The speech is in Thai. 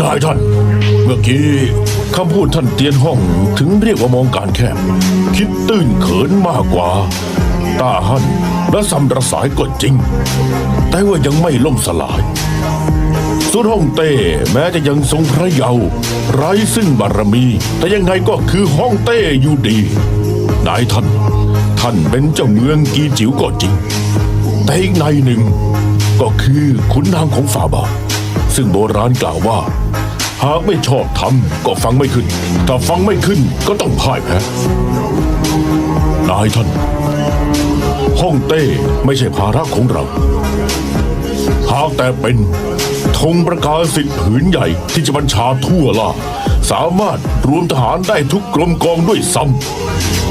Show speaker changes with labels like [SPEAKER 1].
[SPEAKER 1] นายท่าน เมื่อกี้คำพูดท่านเตียนห้องถึงเรียกว่ามองการแคบ คิดตื้นเขินมากกว่า ตาหันและซำระสายก็จริง แต่ว่ายังไม่ล่มสลายส่วนฮ่องเต้แม้จะยังทรงพระเยาว์ไร้ซึ่งบารมี แต่ยังไงก็คือฮ่องเต้อยู่ดี นายท่าน ท่านเป็นเจ้าเมืองกีจิ๋วก็จริง แต่อีกในหนึ่งก็คือขุนนางของฝ่าบาท ซึ่งโบราณกล่าวว่า หากไม่ชอบทำก็ฟังไม่ขึ้น ถ้าฟังไม่ขึ้นก็ต้องพ่ายแพ้นายท่านฮ่องเต้ไม่ใช่ภาระของเราหากแต่เป็นธงประกาศสิทธิ์ผืนใหญ่ที่จะบัญชาทั่วล่าสามารถรวมทหารได้ทุกกรมกองด้วยซ้ำ